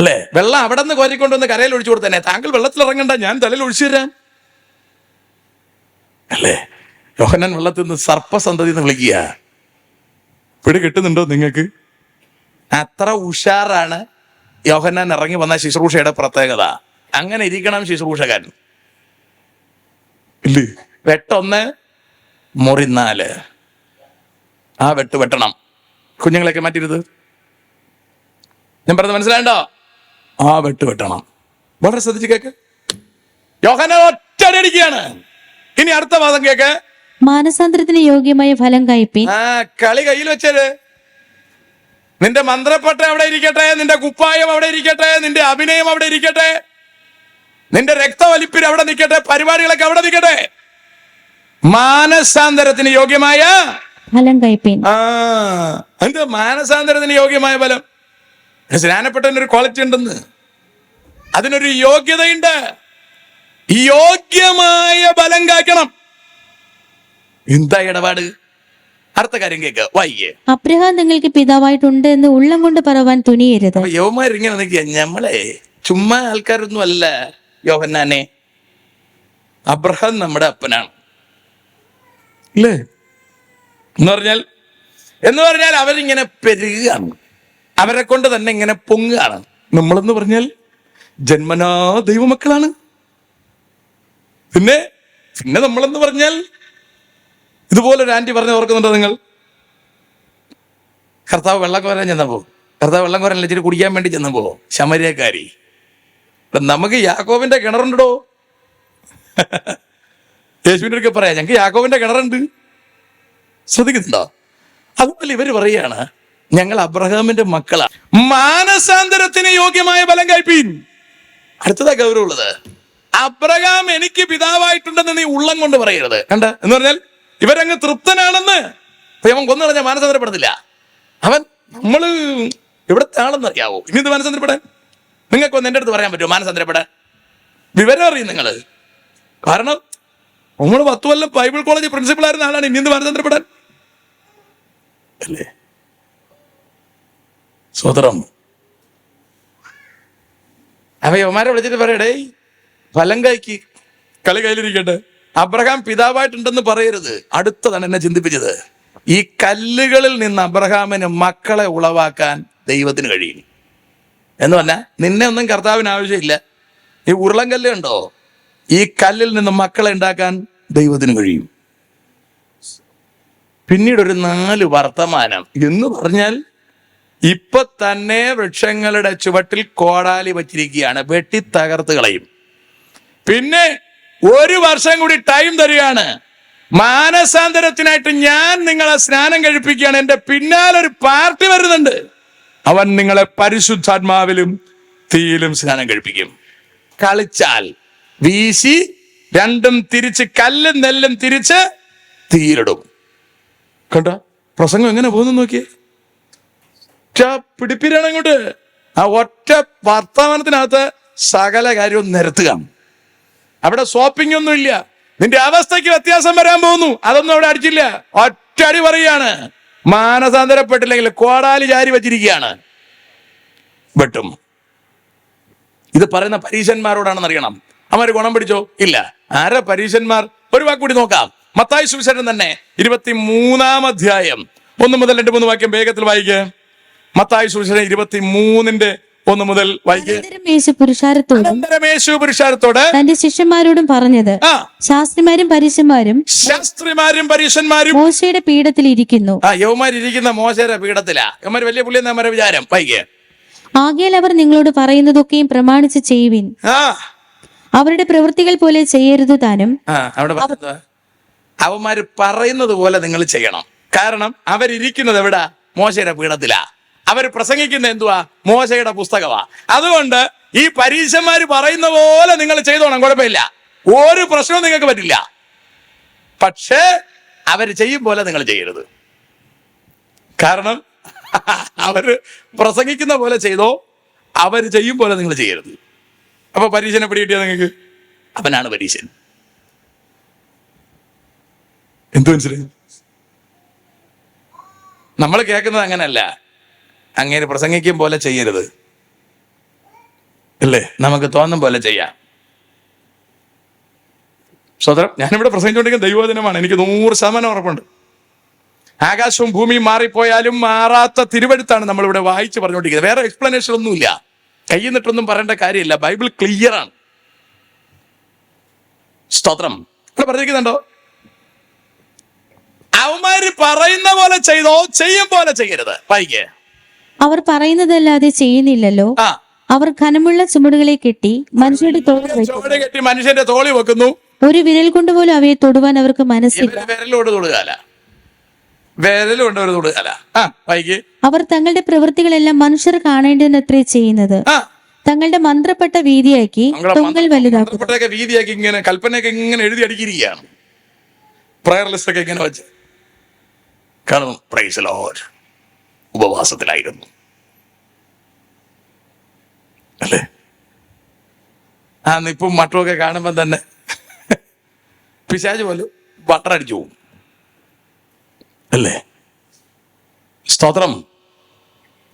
അല്ലേ? വെള്ളം അവിടെ നിന്ന് കോരിക്കൊണ്ടുവന്ന് കരയിൽ ഒഴിച്ചു കൊടുത്തന്നെ. താങ്കൾ വെള്ളത്തിൽ ഇറങ്ങണ്ട ഞാൻ തലയിൽ ഒഴിച്ചു തരാം. അല്ലേ? യോഹനൻ വെള്ളത്തിൽ നിന്ന് സർപ്പസന്തതി എന്ന് വിളിക്കുക. ഇവിടെ കിട്ടുന്നുണ്ടോ നിങ്ങൾക്ക്? അത്ര ഉഷാറാണ് യോഹന്നാൻ ഇറങ്ങി വന്ന ശുശ്രൂഷയുടെ പ്രത്യേകത. അങ്ങനെ ഇരിക്കണം ശുശ്രൂഷകൻ. ഇല്ലേ? വെട്ടൊന്ന് മുറിനാല് ആ വെട്ട് വെട്ടണം. കുഞ്ഞുങ്ങളെയൊക്കെ മാറ്റിരുത് ഞാൻ പറഞ്ഞത് മനസ്സിലായണ്ടോ ആ വെട്ട് വെട്ടണം. വളരെ ശ്രദ്ധിച്ച് കേക്ക്. യോഹന ഒറ്റയടിക്കുകയാണ് ഇനി അടുത്ത വാദം കേക്ക്. മാനസാന്തരത്തിന് യോഗ്യമായ ഫലം കയ്പി ആ കളി കയ്യിൽ വെച്ചത് നിന്റെ മന്ത്രപ്പട്ട അവിടെ ഇരിക്കട്ടെ നിന്റെ കുപ്പായം അവിടെ ഇരിക്കട്ടെ നിന്റെ അഭിനയം അവിടെ ഇരിക്കട്ടെ നിന്റെ രക്തവലിപ്പിൽ അവിടെ നിൽക്കട്ടെ പരിപാടികളൊക്കെ അവിടെ നിൽക്കട്ടെ മാനസാന്തരത്തിന് യോഗ്യമായ ഫലം കയ്പി ആ എന്ത് മാനസാന്തരത്തിന് യോഗ്യമായ ബലം സ്നാനപ്പെട്ടതിന് ഒരു ക്വാളിറ്റി ഉണ്ടെന്ന്. അതിനൊരു യോഗ്യതയുണ്ട്. യോഗ്യമായ ബലം കാക്കണം എന്താ ഇടപാട്? അടുത്ത കാര്യം കേക്ക്. വയ്യേ. അബ്രഹാം നിങ്ങൾക്ക് പിതാവായിട്ടുണ്ട് എന്ന് ഉള്ളം കൊണ്ട് പറവാൻ തുനിയരുത്. ഇങ്ങനെ നിൽക്കുക. ഞമ്മളെ ചുമ്മാ ആൾക്കാരൊന്നും അല്ല യോഹന്നാനെ. അബ്രഹാം നമ്മുടെ അപ്പനാണ്. ഇല്ലേ? എന്ന് പറഞ്ഞാൽ എന്ന് പറഞ്ഞാൽ അവരിങ്ങനെ പെരുകയാണ് അവരെ കൊണ്ട് തന്നെ ഇങ്ങനെ പൊങ്ങുകയാണ്. നമ്മളെന്ന് പറഞ്ഞാൽ ജന്മനാ ദൈവമക്കളാണ് പിന്നെ പിന്നെ നമ്മളെന്ന് പറഞ്ഞാൽ ഇതുപോലെ ഒരു ആന്റി പറഞ്ഞ് ഓർക്കുന്നുണ്ടോ നിങ്ങൾ? കർത്താവ് വെള്ളം കോരാൻ ചെന്നപ്പോ കർത്താവ് വെള്ളം കോരാൻ ഇച്ചിരി കുടിക്കാൻ വേണ്ടി ചെന്നപ്പോ ശമരിയക്കാരി. നമുക്ക് യാക്കോബിന്റെ കിണറുണ്ടോ? യേശുവിന്റെ ഒക്കെ പറയാം ഞങ്ങൾക്ക് യാക്കോബിന്റെ കിണറുണ്ട്. ശ്രദ്ധിക്കുന്നുണ്ടോ? അതുപോലെ ഇവർ പറയാണ് ഞങ്ങൾ അബ്രഹാമിന്റെ മക്കളാണ് മാനസാന്തരത്തിന് യോഗ്യമായ ബലം കഴിപ്പീൻ അടുത്തതാ ഗൗരവമുള്ളത്. അബ്രഹാം എനിക്ക് പിതാവായിട്ടുണ്ടെന്ന് നീ ഉള്ളം കൊണ്ട് പറയരുത്. കണ്ട? എന്ന് പറഞ്ഞാൽ ഇവരങ്ങ് തൃപ്തനാണെന്ന്. അവൻ കൊന്നു കളഞ്ഞാൽ മാനസാന്തരപ്പെടുന്നില്ല അവൻ നമ്മൾ ഇവിടുത്തെ ആളെന്ന് അറിയാവോ? ഇനി ഇത് മാനസാന്തരപ്പെടാൻ? നിങ്ങൾക്ക് ഒന്ന് എന്റെ അടുത്ത് പറയാൻ പറ്റുമോ? മാനസാന്തരപ്പെടാൻ വിവരം അറിയും നിങ്ങൾ കാരണം നമ്മൾ പത്ത് കൊല്ലം ബൈബിൾ കോളേജ് പ്രിൻസിപ്പൾ ആയിരുന്ന ആളാണ്. ഇനി എന്ത് മാനസാന്തരപ്പെടാൻ? അല്ലേ? സ്വതന്ത്രം അപ്പൊ യവന്മാരെ വിളിച്ചിട്ട് പറയടേ ഫലം കൈക്ക് കളി കയ്യിലിരിക്കട്ടെ. അബ്രഹാം പിതാവായിട്ടുണ്ടെന്ന് പറയരുത്. അടുത്തതാണ് എന്നെ ചിന്തിപ്പിച്ചത്. ഈ കല്ലുകളിൽ നിന്ന് അബ്രഹാമിന് മക്കളെ ഉളവാക്കാൻ ദൈവത്തിന് കഴിയും. എന്ന് പറഞ്ഞാൽ നിന്നെ ഒന്നും കർത്താവിന് ആവശ്യമില്ല. ഈ ഉരുളൻകല്ല് ഉണ്ടോ ഈ കല്ലിൽ നിന്ന് മക്കളെ ഉണ്ടാക്കാൻ ദൈവത്തിന് കഴിയും. പിന്നീട് ഒരു നാല് വർത്തമാനം. എന്ന് പറഞ്ഞാൽ ഇപ്പൊ തന്നെ വൃക്ഷങ്ങളുടെ ചുവട്ടിൽ കോടാലി വച്ചിരിക്കുകയാണ് വെട്ടി തകർത്ത് കളയും. പിന്നെ ഒരു വർഷം കൂടി ടൈം തരികയാണ്. മാനസാന്തരത്തിനായിട്ട് ഞാൻ നിങ്ങളെ സ്നാനം കഴിപ്പിക്കുകയാണ്. എന്റെ പിന്നാലെ ഒരു പാർട്ടി വരുന്നുണ്ട്. അവൻ നിങ്ങളെ പരിശുദ്ധാത്മാവിലും തീയിലും സ്നാനം കഴിപ്പിക്കും. കളിച്ചാൽ വീശി രണ്ടും തിരിച്ച് കല്ലും നെല്ലും തിരിച്ച് തീയിലിടും. കണ്ട? പ്രസംഗം എങ്ങനെ പോകുന്നു നോക്കിയേ? ഒറ്റ പിടിപ്പിരാണ് അങ്ങോട്ട്. ആ ഒറ്റ വർത്തമാനത്തിനകത്ത് സകല കാര്യവും നിരത്തുക അവിടെ ഷോപ്പിംഗ് ഒന്നും ഇല്ല. നിന്റെ അവസ്ഥയ്ക്ക് വ്യത്യാസം വരാൻ പോകുന്നു. അതൊന്നും അവിടെ അടിച്ചില്ല. ഒറ്റടി പറയാണ് മാനസാന്തരപ്പെട്ടില്ലെങ്കിൽ കോടാലി ചാരി വച്ചിരിക്കുകയാണ്. വെട്ടും. ഇത് പറയുന്ന പരീശന്മാരോടാണെന്ന് അറിയണം. അവർ ഗുണം പിടിച്ചോ? ഇല്ല. ആരാ പരീശന്മാർ? ഒരു വാക്കുകൂടി നോക്കാം. മത്തായി സുവിശേഷം തന്നെ ഇരുപത്തി മൂന്നാം അധ്യായം. ഒന്ന് മുതൽ രണ്ട് മൂന്ന് വാക്യം വേഗത്തിൽ വായിക്കുക മത്തായി സുവിശേഷം ഇരുപത്തി മൂന്നിന്റെ ഒന്ന് മുതൽ വൈകിട്ട് പുരുഷാരത്തോടും തന്റെ ശിഷ്യന്മാരോടും പറഞ്ഞത് ശാസ്ത്രിമാരും പരീശന്മാരും ശാസ്ത്രിമാരും പരീശന്മാരും മോശയുടെ പീഠത്തിൽ ഇരിക്കുന്നു. ആ യൗമാരിക്കുന്ന മോശയുടെ പീഠത്തിലാ. യവമാർ വലിയ പുള്ളി നമ്മുടെ വിചാരം? വൈകി. ആകയാൽ അവർ നിങ്ങളോട് പറയുന്നതൊക്കെയും പ്രമാണിച്ച് ചെയ്യുവിൻ. അവരുടെ പ്രവൃത്തികൾ പോലെ ചെയ്യരുത് താനും. അവന്മാര് പറയുന്നത് പോലെ നിങ്ങൾ ചെയ്യണം. കാരണം അവരിയ്ക്കുന്നത് എവിടാ? മോശയുടെ പീഠത്തിലാ. അവർ പ്രസംഗിക്കുന്ന എന്തുവാ? മോശയുടെ പുസ്തകമാ അതുകൊണ്ട് ഈ പരീശന്മാർ പറയുന്ന പോലെ നിങ്ങൾ ചെയ്തോണം കുഴപ്പമില്ല. ഒരു പ്രശ്നവും നിങ്ങൾക്ക് പറ്റില്ല. പക്ഷേ അവർ ചെയ്യും പോലെ നിങ്ങൾ ചെയ്യരുത്. കാരണം അവർ പ്രസംഗിക്കുന്ന പോലെ ചെയ്തോ അവർ ചെയ്യും പോലെ നിങ്ങൾ ചെയ്യരുത്. അപ്പൊ പരീക്ഷനെ പിടികിട്ടിയ നിങ്ങൾക്ക്? അവനാണ് പരീക്ഷൻ. എന്തു മനസ്സിലായി നമ്മൾ കേൾക്കുന്നത് അങ്ങനല്ല അങ്ങേര് പ്രസംഗിക്കും പോലെ ചെയ്യരുത്. അല്ലേ? നമുക്ക് തോന്നും പോലെ ചെയ്യാം. സ്വതന്ത്രം ഞാനിവിടെ പ്രസംഗിച്ചുകൊണ്ടിരിക്കുന്ന ദൈവദിനമാണ് എനിക്ക് നൂറ് ശതമാനം ഉറപ്പുണ്ട്. ആകാശവും ഭൂമിയും മാറിപ്പോയാലും മാറാത്ത തിരുവഴുത്താണ് നമ്മളിവിടെ വായിച്ച് പറഞ്ഞുകൊണ്ടിരിക്കുന്നത്. വേറെ എക്സ്പ്ലനേഷൻ ഒന്നുമില്ല. കയ്യിൽ നിന്നിട്ടൊന്നും പറയേണ്ട കാര്യമില്ല. ബൈബിൾ ക്ലിയർ ആണ്. സ്തോത്രം. ഇവിടെ പറഞ്ഞിരിക്കുന്നുണ്ടോ? അവന്മാര് പറയുന്ന പോലെ ചെയ്തോ ചെയ്യും പോലെ ചെയ്യരുത്. വായിക്കേ. അവർ പറയുന്നതല്ലാതെ ചെയ്യുന്നില്ലല്ലോ. അവർ ഘനമുള്ള ചുമടുകളെ കെട്ടി മനുഷ്യരുടെ തോളിൽ കെട്ടി മനുഷ്യന്റെ തോളി വെക്കുന്നു. ഒരു വിരൽ കൊണ്ട് പോലും അവയെ തൊടുവാൻ അവർക്ക് മനസ്സില്ല. വിരലോട് തൊടുകാല വിരലുകൊണ്ട് ഒരു തൊടുകാല അവർ തങ്ങളുടെ പ്രവൃത്തികളെല്ലാം മനുഷ്യർ കാണേണ്ടതിനത്രേ ചെയ്യുന്നത്. തങ്ങളുടെ മന്ത്രപ്പെട്ട വീതിയാക്കി തൊങ്കൽ തൊങ്ങൽ വലുതാക്കും വീതിയാക്കി ഇങ്ങനെ കൽപ്പനയൊക്കെ ഇങ്ങനെ എഴുതി അടിക്കിരിക്കുകയാണ്. പ്രയർ ലിസ്റ്റ് ഒക്കെ ഇങ്ങനെ വെച്ച്. കാരണം പ്രൈസ് ലോഡ് ഉപവാസത്തിലായിരുന്നു. അല്ലേ? ആ നിപ്പും മട്ടുമൊക്കെ കാണുമ്പോൾ തന്നെ പിശാജ് പോലും വട്ടറടിച്ചു പോകും. അല്ലേ? സ്തോത്രം.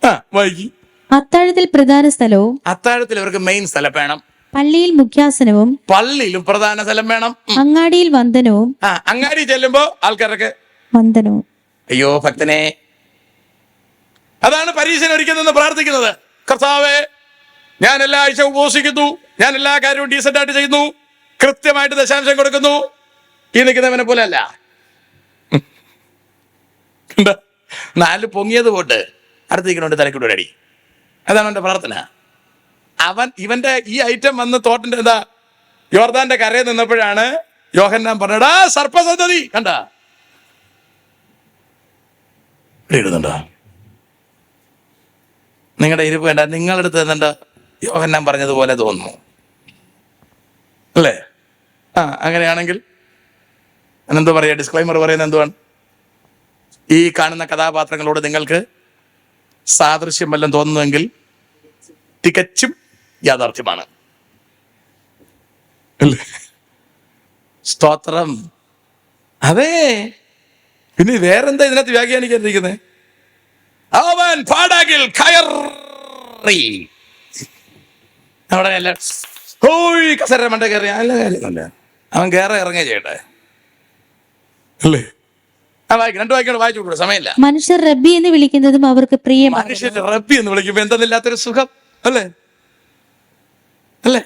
ആ വൈകി അത്താഴത്തിൽ പ്രധാന സ്ഥലവും അത്താഴത്തിൽ ഇവർക്ക് മെയിൻ സ്ഥലം വേണം. പള്ളിയിൽ മുഖ്യാസനവും പള്ളിയിലും പ്രധാന സ്ഥലം വേണം. അങ്ങാടിയിൽ വന്ദനവും ആ അങ്ങാടി ചെല്ലുമ്പോ ആൾക്കാരൊക്കെ വന്ദനവും. അയ്യോ ഭക്തനെ. അതാണ് പരീശൻ നിന്ന് പ്രാർത്ഥിക്കുന്നത്. കർത്താവെ ഞാൻ എല്ലാ ആഴ്ച ഉപവസിക്കുന്നു ഞാൻ എല്ലാ കാര്യവും ഡീസന്റ് ആയിട്ട് ചെയ്യുന്നു. കൃത്യമായിട്ട് ദശാംശം കൊടുക്കുന്നു. ഈ നിൽക്കുന്നവനെ പോലെ അല്ല? നാല് പൊങ്ങിയത് പോട്ട് അടുത്തിരിക്കണോണ്ട് തലക്കൂടെ അടി. അതാണ് എന്റെ പ്രാർത്ഥന. അവൻ ഇവന്റെ ഈ ഐറ്റം വന്ന് തോട്ടിന്റെ എന്താ യോർദാന്റെ കരയിൽ നിന്നപ്പോഴാണ് യോഹന്നാൻ പറഞ്ഞടാ സർപ്പസന്തതി. കണ്ട? ഇടുന്നുണ്ടോ? നിങ്ങളുടെ ഇരിപ്പ് വേണ്ട നിങ്ങളെടുത്ത് നിന്നുണ്ട് യോഹന്നാൻ പറഞ്ഞതുപോലെ തോന്നുന്നു. അല്ലേ? ആ അങ്ങനെയാണെങ്കിൽ എന്തോ പറയാ? ഡിസ്ക്ലൈമർ പറയുന്നത് എന്തുവാണ്? ഈ കാണുന്ന കഥാപാത്രങ്ങളോട് നിങ്ങൾക്ക് സാദൃശ്യം വല്ലതും തോന്നുന്നുവെങ്കിൽ തികച്ചും യാഥാർത്ഥ്യമാണ്. അല്ലേ? സ്തോത്രം. അതെ. പിന്നെ വേറെന്താ ഇതിനകത്ത് വ്യാഖ്യാനിക്കാതിരിക്കുന്നത് അവൻ പാടകിൽ കയറി. അവിടെ അല്ല ഹോയ് കസര മണ്ട കയറി. നല്ല കാര്യമല്ല അവൻ കയറി ഇറങ്ങുക ചെയ്യട്ടെ. അല്ലേ? മനുഷ്യർ റബ്ബി എന്ന് വിളിക്കുന്നതും അവർക്ക് പ്രിയമാണ്. മനുഷ്യൻ റബ്ബി എന്ന് വിളിക്കുമ്പോ എന്തെന്നില്ലാത്തൊരു സുഖം. അല്ലേ? അല്ലേ?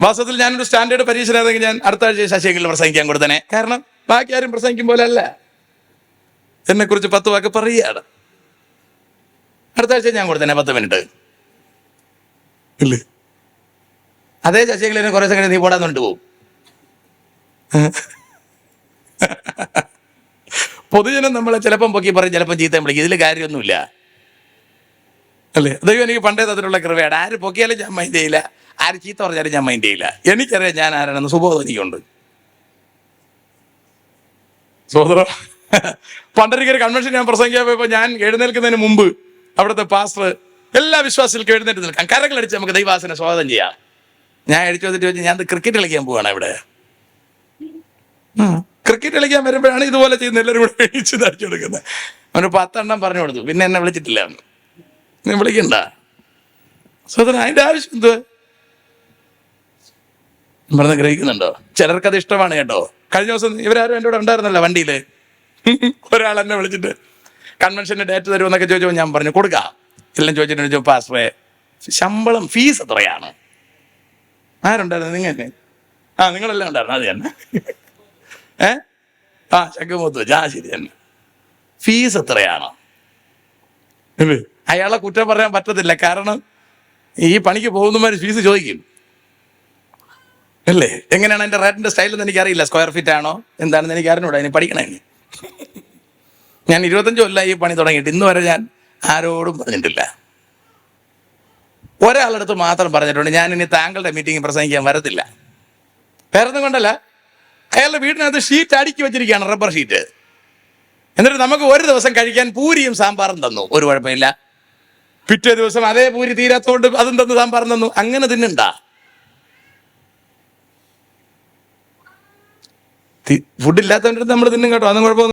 വാസ്തവത്തിൽ ഞാനൊരു സ്റ്റാൻഡേർഡ് പരീക്ഷ ആയിരുന്നെങ്കിൽ ഞാൻ അടുത്ത ആഴ്ച ശശിയെങ്കിലും പ്രസംഗിക്കാൻ കൊടുത്തനെ. കാരണം ബാക്കി ആരും പ്രസംഗിക്കും പോലെ അല്ല. എന്നെ കുറിച്ച് പത്ത് വാക്ക് പറയുകയാണ്. അടുത്ത ആഴ്ച ഞാൻ കൊടുത്തനെ പത്ത് മിനിറ്റ്. ഇല്ലേ? അതേ ശശിയെങ്കിലും കുറെ സെക്കൻഡ് നീ പോടാന്നുണ്ട് പോവും. പൊതുജനം നമ്മളെ ചിലപ്പം പൊക്കി പറയും ചിലപ്പം ചീത്ത വിളിക്കും. ഇതിൽ കാര്യമൊന്നുമില്ല. അല്ലേ? ദൈവം എനിക്ക് പണ്ടേ തരത്തിലുള്ള കൃപയാണ്. ആര് പൊക്കിയാലും ഞാൻ മൈൻഡ് ചെയ്യില്ല. ആര് ചീത്ത പറഞ്ഞാലും ഞാൻ മൈൻഡ് ചെയ്യില്ല. എനിക്കറിയാം ഞാൻ ആരാണെന്ന്. സുബോധം എനിക്കുണ്ട്. സോദരം പണ്ടൊരിക്കൽ കൺവെൻഷൻ ഞാൻ പ്രസംഗിക്കാൻ പോയപ്പോൾ ഞാൻ എഴുന്നേൽക്കുന്നതിന് മുമ്പ് അവിടുത്തെ പാസ്റ്റർ എല്ലാ വിശ്വാസികൾക്കും എഴുന്നേറ്റ് നിൽക്കാം. കരകളടിച്ച് നമുക്ക് ദൈവാസനെ സ്വാഗതം ചെയ്യാം. ഞാൻ അടിച്ചു വന്നിട്ട് ചോദിച്ചു ഞാൻ ക്രിക്കറ്റ് കളിക്കാൻ പോവാണ് ഇവിടെ. ക്രിക്കറ്റ് കളിക്കാൻ വരുമ്പോഴാണ് ഇതുപോലെ ചെയ്യുന്ന എല്ലാവരും കൂടെ എണീച്ച് തടിച്ചു കൊടുക്കുന്നത്. അവന് പത്തെണ്ണം പറഞ്ഞു കൊടുത്തു. പിന്നെ എന്നെ വിളിച്ചിട്ടില്ല. നീ വിളിക്കണ്ട. സോദരൻ അതിന്റെ ആവശ്യം എന്ത്? പറഞ്ഞ് ഗ്രഹിക്കുന്നുണ്ടോ? ചിലർക്കത് ഇഷ്ടമാണ് കേട്ടോ. കഴിഞ്ഞ ദിവസം ഇവരാരും എന്റെ കൂടെ ഉണ്ടായിരുന്നല്ലോ വണ്ടിയിൽ. ഒരാൾ എന്നെ വിളിച്ചിട്ട് കൺവെൻഷന്റെ ഡേറ്റ് തരുമെന്നൊക്കെ ചോദിച്ചപ്പോൾ ഞാൻ പറഞ്ഞു കൊടുക്കാം. എല്ലാം ചോദിച്ചിട്ട് ചോദിച്ചു പാസ്റ്ററെ ശമ്പളം ഫീസ് എത്രയാണ്? ആരുണ്ടായിരുന്നു? നിങ്ങൾ തന്നെ ആ നിങ്ങളെല്ലാം ഉണ്ടായിരുന്നു. അത് തന്നെ. ഏ? ആ ചക്കമുത്ത് ആ ശരി തന്നെ. ഫീസ് എത്രയാണ്? അയാളെ കുറ്റം പറയാൻ പറ്റത്തില്ല. കാരണം ഈ പണിക്ക് പോകുന്നവർ ഫീസ് ചോദിക്കും. അല്ലേ? എങ്ങനെയാണ് എന്റെ റേറ്റിന്റെ സ്റ്റൈൽ എന്ന് എനിക്കറിയില്ല. സ്ക്വയർ ഫീറ്റ് ആണോ? എന്താണെന്ന് എനിക്ക് അറിഞ്ഞൂടാ ഇനി പഠിക്കണേ. ഞാൻ ഇരുപത്തഞ്ച് കൊല്ലമായി ഈ പണി തുടങ്ങിയിട്ട് ഇന്ന് വരെ ഞാൻ ആരോടും പറഞ്ഞിട്ടില്ല. ഒരാളടുത്ത് മാത്രം പറഞ്ഞിട്ടുണ്ട് ഞാൻ ഇനി താങ്കളുടെ മീറ്റിംഗ് പ്രസംഗിക്കാൻ വരത്തില്ല. വേറൊന്നും കൊണ്ടല്ല. അയാളുടെ വീടിനകത്ത് ഷീറ്റ് അടുക്കി വെച്ചിരിക്കുകയാണ് റബ്ബർ ഷീറ്റ് എന്നിട്ട് നമുക്ക് ഒരു ദിവസം കഴിക്കാൻ പൂരിയും സാമ്പാറും തന്നു. ഒരു കുഴപ്പമില്ല. പിറ്റേ ദിവസം അതേ പൂരി തീരാത്തോണ്ട് അതും തന്നു സാമ്പാറും തന്നു. അങ്ങനെ തിന്നണ്ട. ഫുഡ് ഇല്ലാത്തവന്റെ നമ്മൾ തിന്നും കേട്ടോ അതും കുഴപ്പമൊന്നും